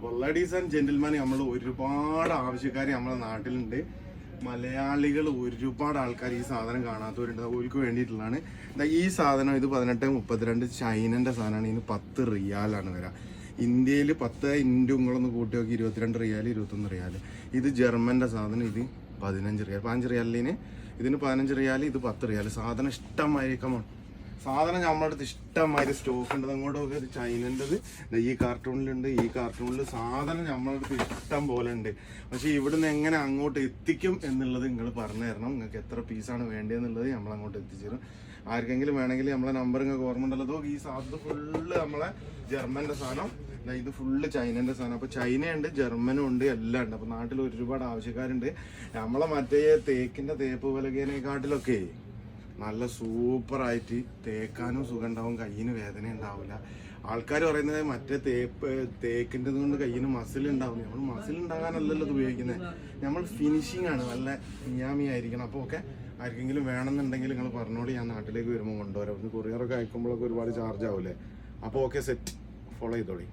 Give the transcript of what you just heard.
അപ്പോൾ ladies and gentleman നമ്മൾ ഒരുപാട് ആവശ്യക്കാർ നമ്മുടെ നാട്ടിലുണ്ട്. മലയാളികൾ ഒരുപാട് ആൾക്കാർ ഈ സാധനം കാണാത്തവരുണ്ട്. അവർക്ക് വേണ്ടിയിട്ടുള്ളതാണ്. ഈ സാധനം ഇത് പതിനെട്ട് മുപ്പത്തിരണ്ട് ചൈനന്റെ സാധനമാണ് ഇതിന് പത്ത് റിയാലാണ് വരാം. ഇന്ത്യയിൽ പത്ത് ഇന്റു നിങ്ങളൊന്ന് കൂട്ടി നോക്കി. ഇരുപത്തിരണ്ട് റിയാൽ ഇരുപത്തൊന്ന് റിയാൽ ഇത് ജർമ്മന്റെ സാധനം. ഇത് പതിനഞ്ച് റിയാൽ പതിനഞ്ച് റിയാലിന് ഇതിന് പതിനഞ്ച് റിയാൽ ഇത് പത്ത് റിയാൽ സാധനം ഇഷ്ടമായി കമോൺ സാധനം നമ്മുടെ അടുത്ത് ഇഷ്ടമായിട്ട് സ്റ്റോക്ക് ഉണ്ട് അങ്ങോട്ട് നോക്കി ഇത് ചൈനന്റെത് ഈ കാർട്ടൂണിലുണ്ട് ഈ കാർട്ടൂണിൽ സാധനം നമ്മുടെ അടുത്ത് ഇഷ്ടം പോലെ ഉണ്ട്. പക്ഷേ ഇവിടുന്ന് എങ്ങനെ അങ്ങോട്ട് എത്തിക്കും എന്നുള്ളത് നിങ്ങൾ പറഞ്ഞു തരണം. നിങ്ങൾക്ക് എത്ര പീസാണ് വേണ്ടതെന്നുള്ളത് നമ്മൾ അങ്ങോട്ട് എത്തിച്ചു തരും. ആർക്കെങ്കിലും വേണമെങ്കിൽ നമ്മളെ നമ്പർ നിങ്ങൾക്ക് ഓർമ്മ ഉണ്ടല്ലോ ഈ സാധനം ഫുള്ള് നമ്മളെ ജർമ്മന്റെ സാധനം. ഇത് ഫുള്ള് ചൈനന്റെ സാധനം. അപ്പോൾ ചൈനയുണ്ട് ജർമ്മനും ഉണ്ട് എല്ലാം ഉണ്ട്. അപ്പോൾ നാട്ടിൽ ഒരുപാട് ആവശ്യക്കാരുണ്ട്. നമ്മളെ മറ്റേ തേക്കിന്റെ തേപ്പ് പലകേനെക്കാട്ടിലൊക്കെ നല്ല സൂപ്പറായിട്ട് തേക്കാനും സുഖം ഉണ്ടാവും കയ്യിന് വേദന ഉണ്ടാവില്ല ആൾക്കാർ പറയുന്നത് മറ്റേ തേപ്പ് തേക്കിന്റെ കൊണ്ട് കയ്യിന് മസിൽ ഉണ്ടാവും നമ്മൾ മസിൽ ഉണ്ടാകാനല്ലല്ലോ ഇത് ഉപയോഗിക്കുന്നത് നമ്മൾ ഫിനിഷിംഗ് ആണ് നല്ല മിയാമി ആയിരിക്കണം. അപ്പോൾ ഓക്കെ ആർക്കെങ്കിലും വേണമെന്നുണ്ടെങ്കിൽ നിങ്ങൾ പറഞ്ഞോളൂ ഞാൻ നാട്ടിലേക്ക് വരുമ്പോൾ കൊണ്ടുവരാം. ഒന്ന് കൊറിയറൊക്കെ അയക്കുമ്പോഴൊക്കെ ഒരുപാട് ചാർജ് ആവില്ലേ? അപ്പോൾ ഓക്കെ സെറ്റ് ഫോളോ ചെയ്തോളി.